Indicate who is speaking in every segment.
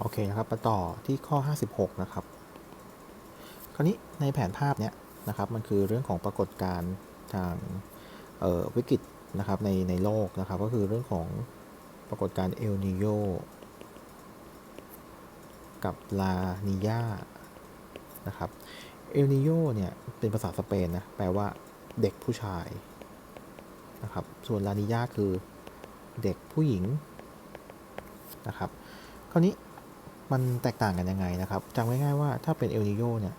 Speaker 1: โอเคนะครับมาต่อที่ข้อ 56 นะครับ คราวนี้ในแผนภาพเนี้ยนะครับ มันคือเรื่องของปรากฏการณ์ทางวิกฤตนะครับในในโลกนะครับ ก็คือเรื่องของปรากฏการณ์เอลนิโยกับลานิญานะครับ เอลนิโยเนี่ย เป็นภาษาสเปนนะ แปลว่าเด็กผู้ชายนะครับ ส่วนลานิญาคือเด็กผู้หญิงนะครับ คราวนี้ มันแตกต่างกันยังไงนะครับจำง่ายว่าถ้าเป็นเอลนิโยเนี่ย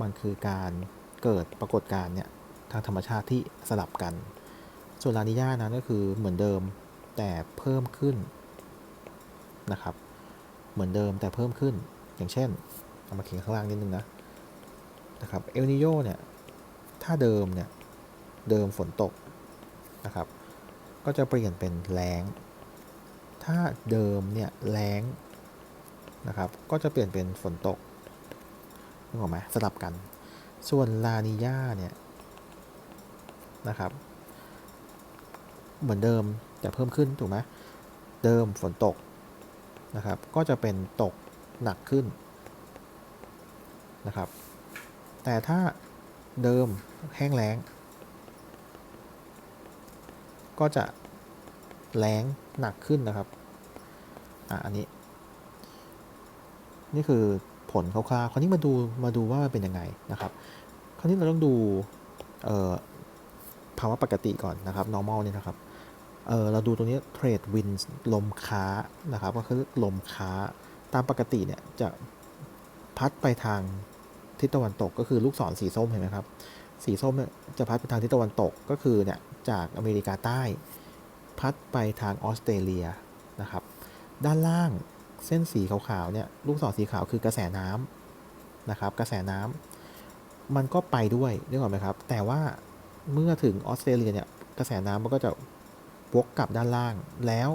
Speaker 1: มันคือการเกิดปรากฏการณ์เนี่ยทางธรรมชาติที่สลับกัน ส่วนลานิญานั้นก็คือเหมือนเดิมแต่เพิ่มขึ้นนะครับ เหมือนเดิมแต่เพิ่มขึ้น อย่างเช่นเอามาเขียนข้างล่างนิดนึงนะนะครับเอลนิโยเนี่ยถ้าเดิมเนี่ยเดิมฝนตกนะครับ ก็จะเปลี่ยนเป็นแล้ง ถ้าเดิมเนี่ยแล้ง นะครับ ก็จะเปลี่ยนเป็นฝนตกนึกออกไหมสลับกัน ส่วนลานิญาเนี่ยนะครับ เหมือนเดิมแต่เพิ่มขึ้นถูกไหมเดิมฝนตกนะครับ ก็จะเป็นตกหนักขึ้นนะครับ แต่ถ้าเดิมแห้งแล้ง ก็จะแรงหนักขึ้นนะครับ อะอันนี้ นี่คือผลคร่าวๆ คราวนี้มาดูมาดูว่ามันเป็นยังไงนะครับ คราวนี้เราต้องดูภาวะปกติก่อนนะครับ normal เนี่ยนะครับเเราดูตรงนี้ trade winds ลมค้านะครับ ก็คือลมค้าตามปกติเนี่ยจะพัดไปทางทิศตะวันตกก็คือลูกศรสีส้มเห็นไหมครับ สีส้มเนี่ยจะพัดไปทางทิศตะวันตกก็คือเนี่ยจากอเมริกาใต้ พัดไปทางออสเตรเลียนะครับ ด้านล่าง เส้นสีขาวๆเนี่ยลูกศรสีขาวคือกระแสน้ำนะครับ กระแสน้ำมันก็ไปด้วยนึกออกไหมครับ แต่ว่าเมื่อถึงออสเตรเลียเนี่ยกระแสน้ำมันก็จะวกกลับด้านล่างแล้ว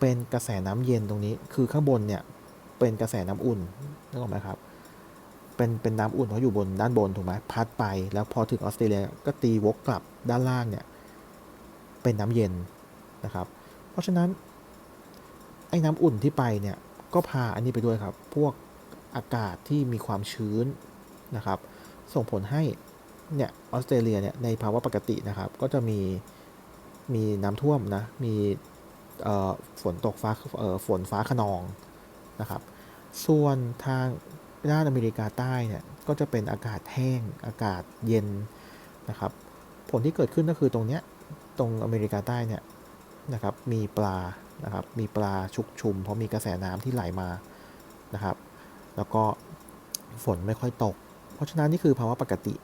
Speaker 1: เป็นกระแสน้ำเย็นตรงนี้ คือข้างบนเนี่ยเป็นกระแสน้ำอุ่นนึกออกไหมครับเป็นเป็นน้ำอุ่นเพราะอยู่บนด้านบนถูกไหมพัดไป แล้วพอถึงออสเตรเลียก็ตีวกกลับด้านล่างเนี่ยเป็นน้ำเย็นนะครับ เพราะฉะนั้น ไอ้น้ำอุ่นที่ไปเนี่ยก็พาอันนี้ไปด้วยครับ พวกอากาศที่มีความชื้นนะครับ ส่งผลให้เนี่ยออสเตรเลียเนี่ยในภาวะปกตินะครับ ก็จะมีมีน้ำท่วมนะมีฝนตกฟ้าฝนฟ้าขนองนะครับ ส่วนทางด้านอเมริกาใต้เนี่ยก็จะเป็นอากาศแห้งอากาศเย็นนะครับ ผลที่เกิดขึ้นก็คือตรงเนี้ยตรงอเมริกาใต้เนี่ยนะครับมีปลา นะครับ มีปลาชุกชุม เพราะมีกระแสน้ำที่ไหลมานะครับ แล้วก็ฝนไม่ค่อยตก เพราะฉะนั้นนี่คือภาวะปกติ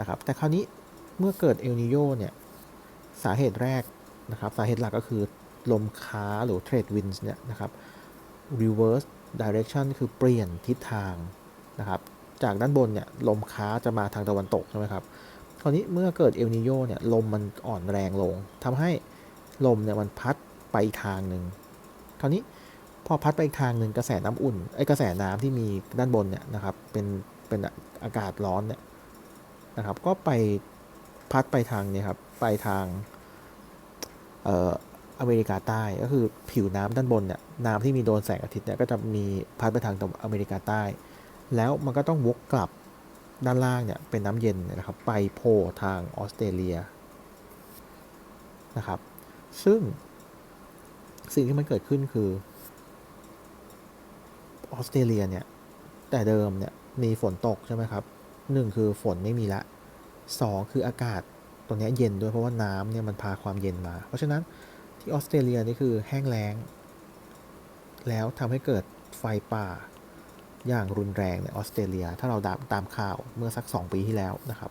Speaker 1: นะครับ แต่คราวนี้เมื่อเกิดเอลนิโยเนี่ยสาเหตุแรกนะครับ สาเหตุหลักก็คือลมค้าหรือ trade winds เนี่ยนะครับ reverse direction คือเปลี่ยนทิศทางนะครับ จากด้านบนเนี่ยลมค้าจะมาทางตะวันตกใช่ไหมครับ คราวนี้เมื่อเกิดเอลนิโยเนี่ยลมมันอ่อนแรงลงทำให้ลมเนี่ยมันพัด ไปอีกทางหนึ่งคราวนี้พอพัดไปอีกทางหนึ่งกระแสน้ำอุ่นไอ้กระแสน้ำที่มีด้านบนเนี่ยนะครับ เป็นเป็นอากาศร้อนเนี่ยนะครับ ก็ไปพัดไปทางเนี่ยครับไปทางเอ่ออเมริกาใต้ก็คือผิวน้ำด้านบนเนี่ยน้ำที่มีโดนแสงอาทิตย์เนี่ยก็จะมีพัดไปทางตะวันอเมริกาใต้ แล้วมันก็ต้องวกกลับด้านล่างเนี่ยเป็นน้ำเย็นนะครับ ไปโผล่ทางออสเตรเลียนะครับ ซึ่ง สิ่งที่มันเกิดขึ้นคือออสเตรเลียเนี่ย แต่เดิมเนี่ยมีฝนตกใช่ไหมครับหนึ่งคือฝนไม่มีละสองคืออากาศตรงเนี้ยเย็นด้วยเพราะว่าน้ำเนี่ยมันพาความเย็นมา เพราะฉะนั้นที่ออสเตรเลียนี่คือแห้งแล้ง แล้วทำให้เกิดไฟป่าอย่างรุนแรงในออสเตรเลีย ถ้าเราตามข่าวเมื่อสัก 2 ปีที่แล้วนะครับ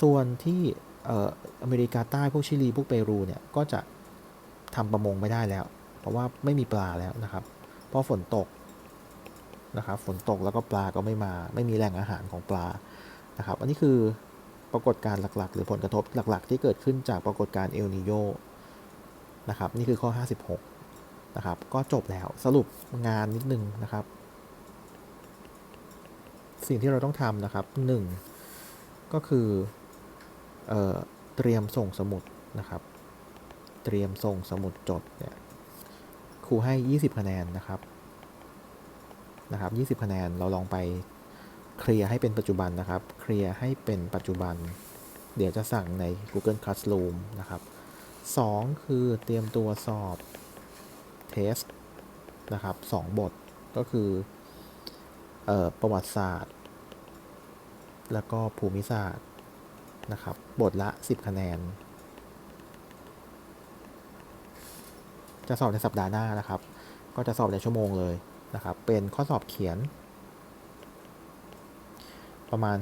Speaker 1: ส่วนที่เอ่ออเมริกาใต้พวกชิลีพวกเปรูเนี่ยก็จะทำประมงไม่ได้แล้ว เพราะว่าไม่มีปลาแล้วนะครับ เพราะฝนตกนะครับ ฝนตกแล้วก็ปลาก็ไม่มา ไม่มีแหล่งอาหารของปลานะครับ อันนี้คือปรากฏการณ์หลักๆ หรือผลกระทบหลักๆ ที่เกิดขึ้นจากปรากฏการณ์เอลนิโยนะครับ นี่คือข้อ 56 นะครับ ก็จบแล้วสรุปงานนิดนึงนะครับ สิ่งที่เราต้องทำนะครับหนึ่งก็คือเออเตรียมส่งสมุดนะครับ เตรียมส่งสมุดจดเนี่ย ครูให้ 20 คะแนนนะครับนะครับ 20 คะแนนเราลองไปเคลียร์ให้เป็นปัจจุบันนะครับ เคลียร์ให้เป็นปัจจุบัน เดี๋ยวจะสั่งใน Google Classroom นะครับ 2 คือเตรียมตัวสอบเทสนะครับ2บทก็คือออประวัติศาสตร์ แล้วก็ภูมิศาสตร์นะครับ บทละ 10 คะแนน จะสอบในสัปดาห์หน้านะครับ ก็จะสอบในชั่วโมงเลยนะครับ เป็นข้อสอบเขียน ประมาณ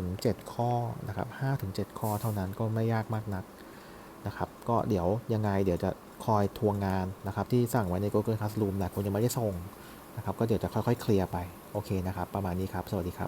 Speaker 1: 5-7 ข้อนะครับ5-7 ข้อเท่านั้นก็ไม่ยากมากนักนะครับ ก็เดี๋ยวยังไงเดี๋ยวจะคอยทวงงานนะครับที่สั่งไว้ใน Google Classroom แต่คุณยังไม่ได้ส่งนะครับ ก็เดี๋ยวจะค่อยๆ เคลียร์ไป โอเคนะครับ ประมาณนี้ครับ สวัสดีครับ